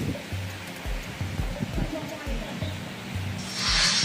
Thank you.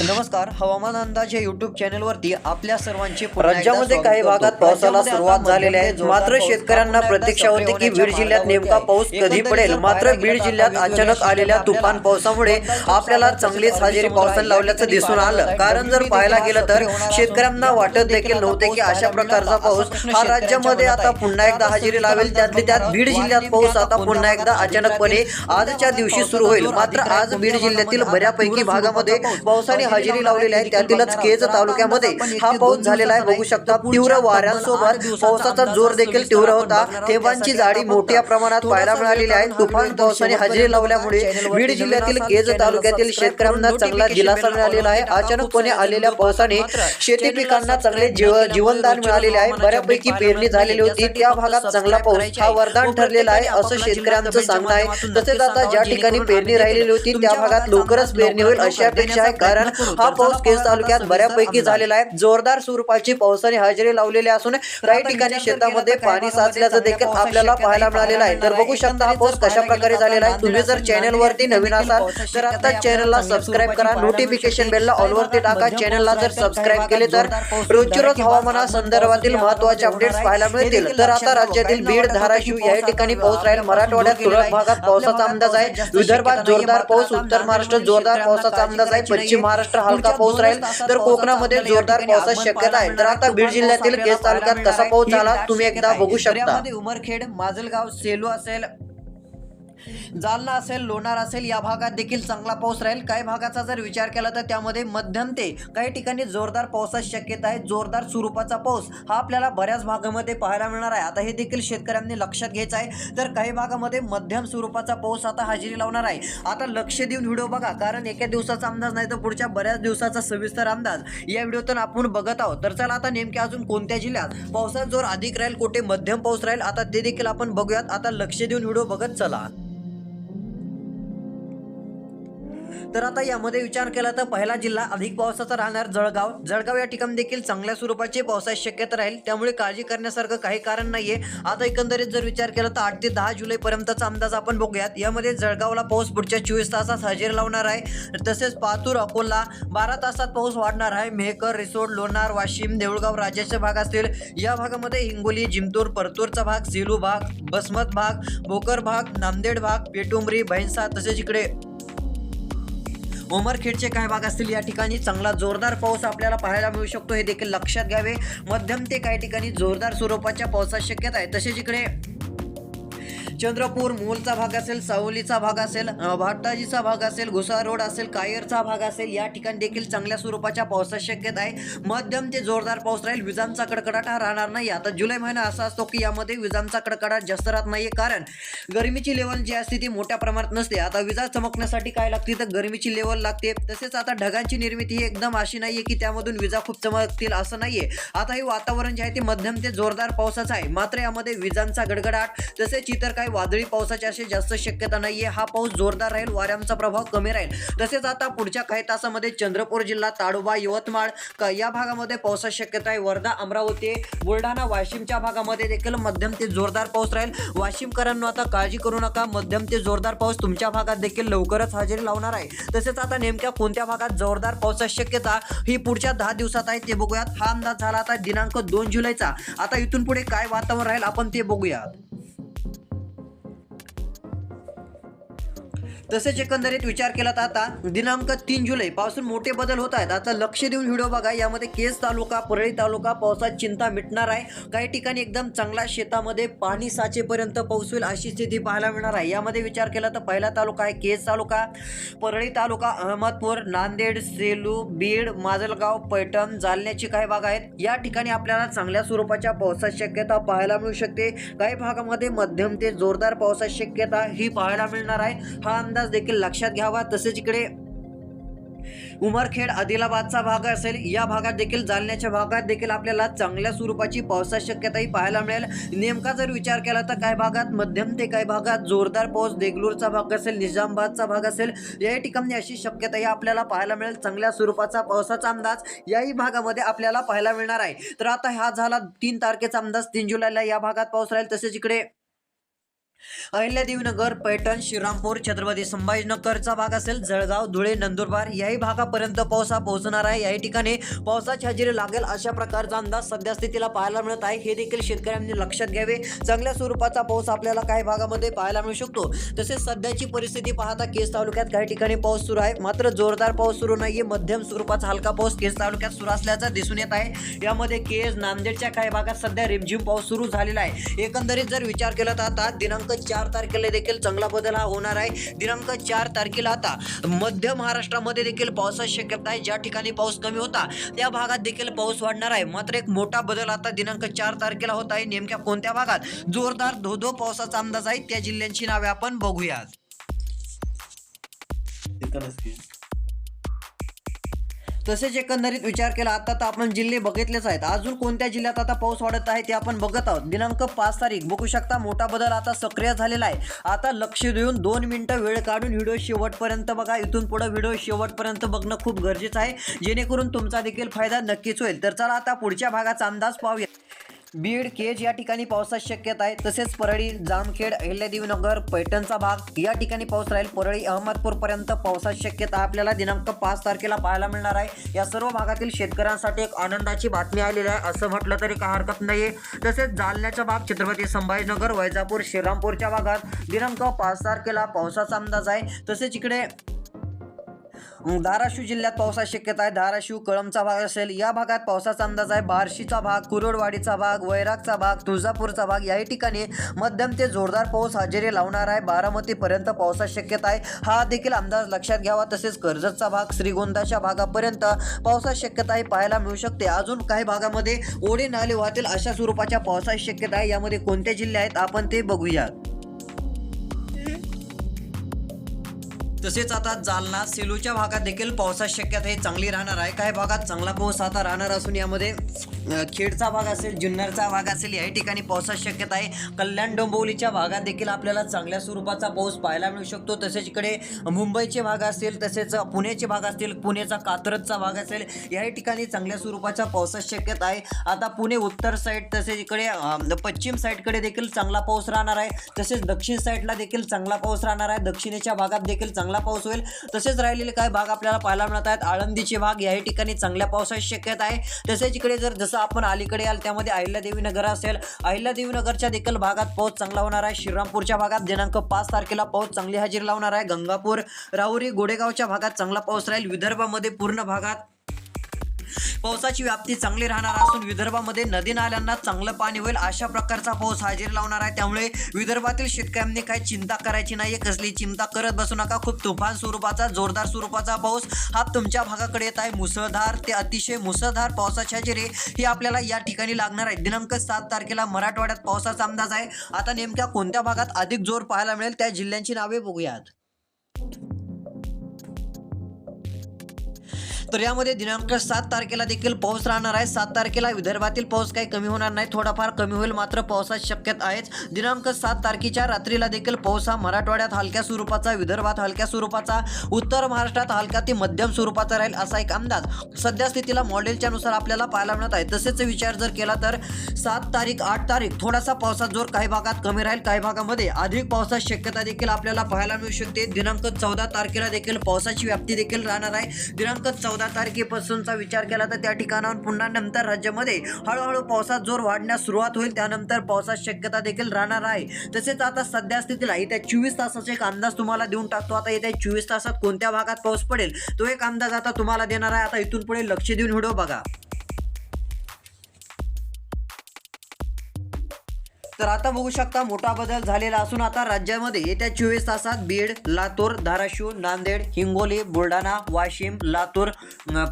नमस्कार हवामान अंदाज या युट्यूब चॅनलवरती आपल्या सर्वांचे राज्यामध्ये काही. भागात पावसाला सुरुवात आता झालेली आहे. मात्र शेतकऱ्यांना प्रतीक्षा होती की बीड जिल्ह्यात नेमका पाऊस कधी पडेल? मात्र बीड जिल्ह्यात अचानक आलेल्या तुफान पावसामुळे आपल्याला चांगलीच हजेरी पावसाने लावल्याचं दिसून आलं. कारण जर पाहायला गेलं तर शेतकऱ्यांना वाटत देखील नव्हते की अशा प्रकारचा पाऊस. हा राज्यामध्ये आता पुन्हा एकदा हजेरी लावेल. त्यातली त्यात बीड जिल्ह्यात पाऊस आता पुन्हा एकदा अचानकपणे आजच्या दिवशी सुरू होईल. मात्र आज बीड जिल्ह्यातील बऱ्यापैकी भागामध्ये पावसाने हजेरी लावलेली आहे त्यातीलच केज तालुक्यामध्ये. हा पाऊस झालेला आहे बघू शकता. तीव्र वाऱ्यांसोबत पावसाचा जोर देखील तीव्र होता. थेंबांची जाडी मोठ्या प्रमाणात पाहायला मिळालेली आहे. तुफान पावसाने हजेरी लावल्यामुळे बीड जिल्ह्यातील केज तालुक्यातील शेतकऱ्यांना चांगला दिलासा मिळालेला आहे. अचानकपणे आलेल्या पावसाने शेती पिकांना चांगले जीव जीवनदान मिळालेले आहे. बऱ्यापैकी पेरणी झालेली होती. त्या भागात चांगला पाऊस हा वरदान ठरलेला आहे असं शेतकऱ्यांचं सांगणं आहे. तसेच आता ज्या ठिकाणी पेरणी राहिलेली होती त्या भागात लवकरच पेरणी होईल अशी अपेक्षा आहे. कारण हा पाऊस केज तालुक्यात बऱ्यापैकी झालेला आहे. जोरदार स्वरूपाची पावसाने हजेरी लावलेली असून काही ठिकाणी शेतामध्ये पाणी साचल्याचं देखील आपल्याला पाहायला मिळालेलं आहे. तर बघू शकता हा पाऊस कशा प्रकारे झालेला आहे. तुम्ही जर चॅनल वरती नवीन असाल तर आता चॅनलला सबस्क्राईब करा. नोटिफिकेशन बेलला ऑल वरती टाका. चॅनलला जर सबस्क्राईब केले तर रोजची रोज हवामाना संदर्भातील महत्त्वाचे अपडेट्स पाहायला मिळतील. तर आता राज्यातील बीड धाराशिव या ठिकाणी पाऊस राहील. मराठवाड्यात तुरळक भागात पावसाचा अंदाज आहे विदर्भात जोरदार पाऊस उत्तर महाराष्ट्र जोरदार पावसाचा अंदाज आहे. पश्चिम महाराष्ट्र हलका पाऊस राहील. तर कोकणामध्ये जोरदार पावसाची शक्यता आहे. तर आता बीड जिल्ह्यातील केस तालुक्यात कसा पाऊस झाला तुम्ही एकदा बघू शकता. उमरखेड माजलगाव सेलू असेल जालना असेल लोणार असेल या भागात देखील चांगला पाऊस राहील. काही भागाचा जर विचार केला तर त्यामध्ये मध्यम ते काही ठिकाणी जोरदार पावसाची शक्यता आहे. जोरदार स्वरूपाचा पाऊस हा आपल्याला बऱ्याच भागामध्ये पाहायला मिळणार आहे. आता हे देखील शेतकऱ्यांनी लक्षात घ्यायचं आहे. तर काही भागामध्ये मध्यम स्वरूपाचा पाऊस आता हजेरी लावणार आहे. आता लक्ष देऊन व्हिडिओ बघा कारण एका दिवसाचा अंदाज नाही तर पुढच्या बऱ्याच दिवसाचा सविस्तर अंदाज या व्हिडिओतून आपण बघत आहोत. तर चला आता नेमके अजून कोणत्या जिल्ह्यात पावसाचा जोर अधिक राहील कुठे मध्यम पाऊस राहील आता ते देखील आपण बघूयात. आता लक्ष देऊन व्हिडिओ बघत चला. तर आता यामध्ये विचार केला तर पहिला जिल्हा अधिक पावसाचा राहणार जळगाव. जळगाव या ठिकाणी देखील चांगल्या स्वरूपाची पावसाची शक्यता राहील. त्यामुळे काळजी करण्यासारखं काही कारण नाहीये. आता एकंदरीत जर विचार केला तर आठ ते दहा जुलै पर्यंतचा अंदाज आपण बघूयात. यामध्ये जळगावला पाऊस पुढच्या चोवीस तासात हजेरी लावणार आहे. तसेच पातूर अकोला बारा तासात पाऊस वाढणार आहे. मेहकर रिसोड लोणार वाशिम देऊळगाव राज्याचे भाग असतील. या भागामध्ये हिंगोली जिंतूर परतूरचा भाग सेलू भाग बसमत भाग भोकर भाग नांदेड भाग पेटुंबरी भैंसा तसेच इकडे उमरखेडचे काही भाग असतील या ठिकाणी. चांगला जोरदार पाऊस आपल्याला पाहायला मिळू शकतो. हे देखील लक्षात घ्यावे. मध्यम ते काही ठिकाणी जोरदार स्वरूपाच्या पावसाची शक्यता आहे. तसेच इकडे चंद्रपूर मोलचा भाग असेल सावलीचा भाग असेल भारताजीचा भाग असेल घुसा रोड असेल कायरचा भाग असेल या ठिकाणी देखील चांगल्या स्वरूपाच्या पावसाची शक्यता आहे. मध्यम ते जोरदार पाऊस राहील विजांचा कडकडाट हा राहणार नाही. आता जुलै महिना असा असतो की यामध्ये विजांचा कडकडाट जास्त राहत नाहीये कारण गरमीची लेवल जी असते ती मोठ्या प्रमाणात नसते. आता विजा चमकण्यासाठी काय लागते? तर गरमीची लेवल लागते. तसेच आता ढगांची निर्मिती ही एकदम अशी नाहीये की त्यामधून विजा खूप चमकतील असं नाहीये. आता हे वातावरण जे आहे ते मध्यम ते जोरदार पावसाचं आहे. मात्र यामध्ये विजांचा गडगडाट तसेच इतर काय वादळी पावसाची अशी जास्त शक्यता नाहीये. हा पाऊस जोरदार राहील वाऱ्यांचा प्रभाव कमी राहील. तसेच आता पुढच्या काही तासामध्ये चंद्रपूर जिल्हा ताडोबा यवतमाळ या भागामध्ये पावसाची शक्यता आहे. वर्धा अमरावती बुलढाणा वाशिमच्या भागामध्ये देखील मध्यम ते जोरदार पाऊस राहील. वाशिमकरांनो आता काळजी करू नका. मध्यम ते जोरदार पाऊस तुमच्या भागात देखील लवकरच हजेरी लावणार आहे. तसेच आता नेमक्या कोणत्या भागात जोरदार पावसाची शक्यता ही पुढच्या दहा दिवसात आहे ते बघूयात. हा अंदाज झाला आता दिनांक दोन जुलैचा. आता इथून पुढे काय वातावरण राहील आपण ते बघूयात. तसेच एकंदरीत विचार केला तर आता दिनांक तीन जुलै पासून मोठे बदल होत आहेत. आता लक्ष देऊन व्हिडिओ बघा. यामध्ये केस तालुका परळी तालुका पावसात चिंता मिटणार आहे. काही ठिकाणी एकदम चांगला शेतामध्ये पाणी साचेपर्यंत पाऊस होईल अशी स्थिती पाहायला मिळणार आहे. यामध्ये विचार केला तर पहिला तालुका आहे केस तालुका परळी तालुका अहमदपूर नांदेड सेलू बीड माजलगाव पैठण जालन्याचे काही भाग आहेत. या ठिकाणी आपल्याला चांगल्या स्वरूपाच्या पावसाची शक्यता पाहायला मिळू शकते. काही भागामध्ये मध्यम ते जोरदार पावसाची शक्यता ही पाहायला मिळणार आहे. हा अंदाज देखील लक्षात घ्यावा. तसेच इकडे उमरखेड आदिलाबादचा भाग असेल या भागात देखील जालन्याच्या भागात देखील आपल्याला चांगल्या स्वरूपाची पावसाची शक्यताही पाहायला मिळेल. नेमका जर विचार केला तर काही भागात मध्यम ते काही भागात जोरदार पाऊस देगलूरचा भाग असेल निजामाबादचा भाग असेल या ठिकाणी अशी शक्यताही आपल्याला पाहायला मिळेल. चांगल्या स्वरूपाचा पावसाचा अंदाज याही भागामध्ये आपल्याला पाहायला मिळणार आहे. तर आता हा झाला तीन तारखेचा अंदाज. तीन जुलैला या भागात पाऊस राहील. तसेच इकडे अहिल्यादेवीनगर पैठण श्रीरामपूर छत्रपती संभाजीनगरचा भाग असेल जळगाव धुळे नंदुरबार याही भागापर्यंत पाऊस हा पोहोचणार आहे. याही ठिकाणी पावसाची हजेरी लागेल अशा प्रकारचा अंदाज सध्या स्थितीला पाहायला मिळत आहे. हे देखील शेतकऱ्यांनी लक्षात घ्यावे. चांगल्या स्वरूपाचा पाऊस आपल्याला काही भागामध्ये पाहायला मिळू शकतो. तसेच सध्याची परिस्थिती पाहता केस तालुक्यात काही ठिकाणी पाऊस सुरू आहे. मात्र जोरदार पाऊस सुरू नाहीये. मध्यम स्वरूपाचा हलका पाऊस केस तालुक्यात सुरू असल्याचा दिसून येत आहे. यामध्ये केस नांदेडच्या काही भागात सध्या रिमझिम पाऊस सुरू झालेला आहे. एकंदरीत जर विचार केला तर आता दिनांक दिनांक चार तारखेला देखील चांगला बदल हा होणार आहे. दिनांक चार तारखेला आता मध्य महाराष्ट्रामध्ये देखील पावसाची शक्यता आहे ज्या ठिकाणी पाऊस कमी होता त्या भागात देखील पाऊस वाढणार आहे. मात्र एक मोठा बदल आता दिनांक चार तारखेला होत आहे. नेमक्या कोणत्या भागात? जोरदार धोधो पावसाचा अंदाज आहे. त्या जिल्ह्यांची नावे आपण बघूयात. तसेच एकंदरीत विचार केला आता तर आपण जिल्हे बघितलेच आहेत. अजून कोणत्या जिल्ह्यात आता पाऊस वाढत आहे ते आपण बघत आहोत. दिनांक पाच तारीख बघू शकता मोठा बदल आता सक्रिय झालेला आहे. आता लक्ष देऊन दोन मिनिटं वेळ काढून व्हिडिओ शेवटपर्यंत बघा. इथून पुढे व्हिडिओ शेवटपर्यंत बघणं खूप गरजेचं आहे. जेणेकरून तुमचा देखील फायदा नक्कीच होईल. तर चला आता पुढच्या भागाचा अंदाज पाहूया. बीड केज या ठिकाणी पावसाची शक्यता आहे. तसेच परळी जामखेड अहिल्यादेवीनगर पैठणचा भाग या ठिकाणी पाऊस राहील. परळी अहमदपूर पर्यंत पावसाची शक्यता आपल्याला दिनांक पाच तारखेला पाहायला मिळणार आहे. या सर्व भागातील शेतकऱ्यांसाठी एक आनंदाची बातमी आलेली आहे. असं म्हटलं तरी काय हरकत नाहीये. तसेच जालन्याचा भाग छत्रपती संभाजीनगर वैजापूर श्रीरामपूरच्या भागात दिनांक पाच तारखेला पावसाचा अंदाज आहे. तसेच इकडे धाराशिव जिल्ह्यात पावसाची शक्यता आहे. धाराशिव कळमचा भाग असेल या भागात पावसाचा अंदाज आहे. बार्शीचा भाग कुरोडवाडीचा भाग वैरागचा भाग तुळजापूरचा भाग याही ठिकाणी मध्यम ते जोरदार पाऊस हजेरी लावणार आहे. बारामतीपर्यंत पावसाची शक्यता आहे. हा देखील अंदाज लक्षात घ्यावा. तसेच कर्जतचा भाग श्रीगोंदाच्या भागापर्यंत पावसाची शक्यता ही पाहायला मिळू शकते. अजून काही भागामध्ये ओढे नाले वाहतील अशा स्वरूपाच्या पावसाची शक्यता आहे. यामध्ये कोणते जिल्हे आहेत? आपण ते बघूयात तसेच आता जालना सेलूच्या भागात देखील पावसाची शक्यता हे चांगली राहणार आहे. काही भागात चांगला पाऊस आता राहणार असून यामध्ये खेडचा भाग असेल जुन्नरचा भाग असेल याही ठिकाणी पावसाची शक्यता आहे. कल्याण डोंबिवलीच्या भागात देखील आपल्याला चांगल्या स्वरूपाचा पाऊस पाहायला मिळू शकतो. तसेच इकडे मुंबईचे भाग असतील तसेच पुण्याचे भाग असतील पुण्याचा कात्रजचा भाग असेल याही ठिकाणी चांगल्या स्वरूपाच्या पावसाची शक्यता आहे. आता पुणे उत्तर साईड तसेच इकडे पश्चिम साईडकडे देखील चांगला पाऊस राहणार आहे. तसेच दक्षिण साईडला देखील चांगला पाऊस राहणार आहे. दक्षिणेच्या भागात देखील चांगला चांगला पाऊस होईल. तसेच राहिलेले काही भाग आपल्याला पाहायला मिळत आहेत. आळंदीचे भाग याही ठिकाणी चांगल्या पावसाची शक्यता आहे. तसेच इकडे जर जसं आपण अलीकडे याल त्यामध्ये अहिल्यादेवी नगर असेल. अहिल्यादेवी नगरच्या देखील भागात पाऊस चांगला होणार आहे. श्रीरामपूरच्या भागात दिनांक पाच तारखेला पाऊस चांगली हजेरी लावणार आहे. गंगापूर राहुरी गोडेगावच्या भागात चांगला पाऊस राहील. विदर्भामध्ये पूर्ण भागात पावसाची व्याप्ती चांगली राहणार असून विदर्भामध्ये नदी नाल्यांना चांगलं पाणी होईल अशा प्रकारचा पाऊस हजेरी लावणार आहे. त्यामुळे विदर्भातील शेतकऱ्यांनी काही चिंता करायची नाही कसली चिंता करत बसू नका. खूप तुफान स्वरूपाचा जोरदार स्वरूपाचा पाऊस हा तुमच्या भागाकडे येत आहे. मुसळधार ते अतिशय मुसळधार पावसाची हजेरी ही आपल्याला या ठिकाणी लागणार आहे. दिनांक सात तारखेला मराठवाड्यात पावसाचा अंदाज आहे. आता नेमक्या कोणत्या भागात अधिक जोर पाहायला मिळेल? त्या जिल्ह्यांची नावे बघूयात. तर यामध्ये दिनांक सात तारखेला देखील पाऊस राहणार आहे. सात तारखेला विदर्भातील पाऊस काही कमी होणार नाही. थोडाफार कमी होईल मात्र पावसाची शक्यता आहेच. दिनांक सात तारखेच्या रात्रीला देखील पाऊस हा मराठवाड्यात हलक्या स्वरूपाचा विदर्भात हलक्या स्वरूपाचा उत्तर महाराष्ट्रात हलका ते मध्यम स्वरूपाचा राहील असा एक अंदाज. सध्या स्थितीला मॉडेलच्या नुसार आपल्याला पाहायला मिळत आहे. तसेच विचार जर केला तर सात तारीख आठ तारीख थोडासा पावसात जोर काही भागात कमी राहील. काही भागामध्ये अधिक पावसाची शक्यता देखील आपल्याला पाहायला मिळू शकते. दिनांक चौदा तारखेला देखील पावसाची व्याप्ती देखील राहणार आहे. दिनांक चौदा तारखेपासूनचा विचार केला तर त्या ठिकाणाहून पुन्हा नंतर राज्यामध्ये हळूहळू पावसात जोर वाढण्यास सुरुवात होईल. त्यानंतर पावसाची शक्यता देखील राहणार आहे. तसेच आता सध्या स्थितीला येत्या चोवीस तासाचा एक अंदाज तुम्हाला देऊन टाकतो. आता येत्या चोवीस तासात कोणत्या भागात पाऊस पडेल? तो एक अंदाज आता तुम्हाला देणार आहे. आता इथून पुढे लक्ष देऊन व्हिडिओ बघा. तर आता बघू शकता मोठा बदल झालेला असून आता राज्यामध्ये येत्या चोवीस तासात बीड लातूर धाराशिव नांदेड हिंगोली बुलढाणा वाशिम लातूर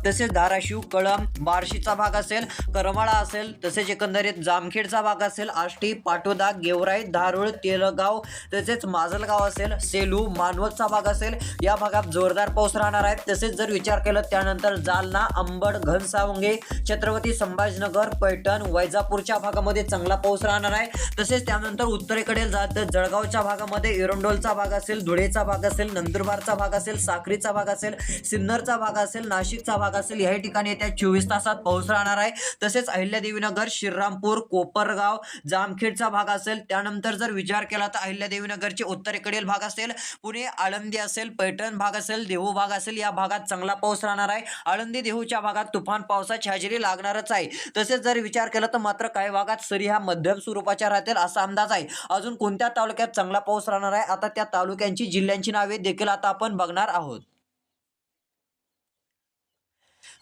तसेच धाराशिव कळम बार्शीचा भाग असेल करमाळा असेल तसेच एकंदरीत जामखेडचा भाग असेल आष्टी पाटोदा गेवराई धारूळ तेलगाव तसेच माजलगाव असेल सेलू मानवतचा भाग असेल या भागात जोरदार पाऊस राहणार आहे. तसेच जर विचार केला त्यानंतर जालना अंबड घनसावंगे छत्रपती संभाजीनगर पैठण वैजापूरच्या भागामध्ये चांगला पाऊस राहणार आहे. तसेच त्यानंतर उत्तरेकडे जात जळगावच्या भागामध्ये एरंडोलचा भाग असेल धुळेचा भाग असेल नंदुरबारचा भाग असेल साक्रीचा भाग असेल सिन्नरचा भाग असेल नाशिकचा भाग असेल याही ठिकाणी येत्या चोवीस तासात पाऊस राहणार आहे. तसेच अहिल्यादेवीनगर श्रीरामपूर कोपरगाव जामखेडचा भाग असेल. त्यानंतर जर विचार केला तर अहिल्यादेवीनगरचे उत्तरेकडील भाग असेल पुणे आळंदी असेल पैठण भाग असेल देहू भाग असेल या भागात चांगला पाऊस राहणार आहे. आळंदी देहूच्या भागात तुफान पावसाची हजेरी लागणारच आहे. तसेच जर विचार केला तर मात्र काही भागात सरी हा मध्यम स्वरूपाच्या राहतील. असा अंदाज आहे. अजून कोणत्या तालुक्यात चांगला पाऊस राहणार आहे? आता त्या तालुक्यांची जिल्ह्यांची नावे देखील आता आपण बघणार आहोत.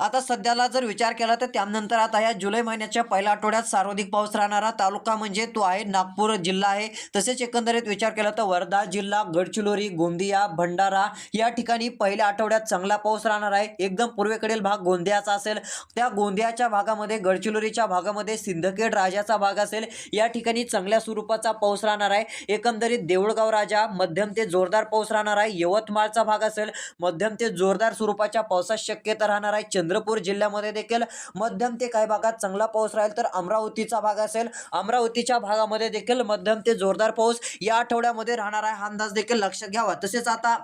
आता सध्याला जर विचार केला तर त्यानंतर आता या जुलै महिन्याच्या पहिल्या आठवड्यात सर्वाधिक पाऊस राहणारा तालुका म्हणजे तो आहे नागपूर जिल्हा आहे. तसेच एकंदरीत विचार केला तर वर्धा जिल्हा गडचिरोली गोंदिया भंडारा या ठिकाणी पहिल्या आठवड्यात चांगला पाऊस राहणार आहे. एकदम पूर्वेकडील भाग गोंदियाचा असेल त्या गोंदियाच्या भागामध्ये गडचिरोलीच्या भागामध्ये सिंदखेड राजाचा भाग असेल या ठिकाणी चांगल्या स्वरूपाचा पाऊस राहणार आहे. एकंदरीत देऊळगाव राजा मध्यम ते जोरदार पाऊस राहणार आहे. यवतमाळचा भाग असेल मध्यम ते जोरदार स्वरूपाच्या पावसाची शक्यता राहणार आहे. चंद्रपूर जिल्ह्यामध्ये देखील मध्यम ते काही भागात चांगला पाऊस राहील तर अमरावतीचा भाग असेल. अमरावतीच्या भागामध्ये देखील मध्यम ते जोरदार पाऊस या आठवड्यामध्ये राहणार आहे. हा अंदाज देखील लक्षात घ्यावा. तसेच आता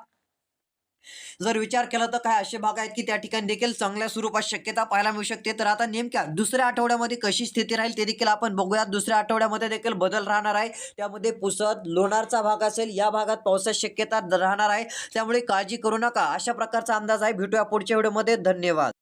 जर विचार केला तर काय असे भाग आहेत की त्या ठिकाणी देखील चांगल्या स्वरूपात शक्यता पाहायला मिळू शकते? तर आता नेमक्या दुसऱ्या आठवड्यामध्ये कशी स्थिती राहील ते देखील आपण बघूयात. दुसऱ्या आठवड्यामध्ये देखील बदल राहणार आहे. त्यामध्ये पुसद लोणारचा भाग असेल या भागात पावसाची शक्यता राहणार आहे. त्यामुळे काळजी करू नका. अशा प्रकारचा अंदाज आहे. भेटूया पुढच्या व्हिडिओमध्ये. धन्यवाद.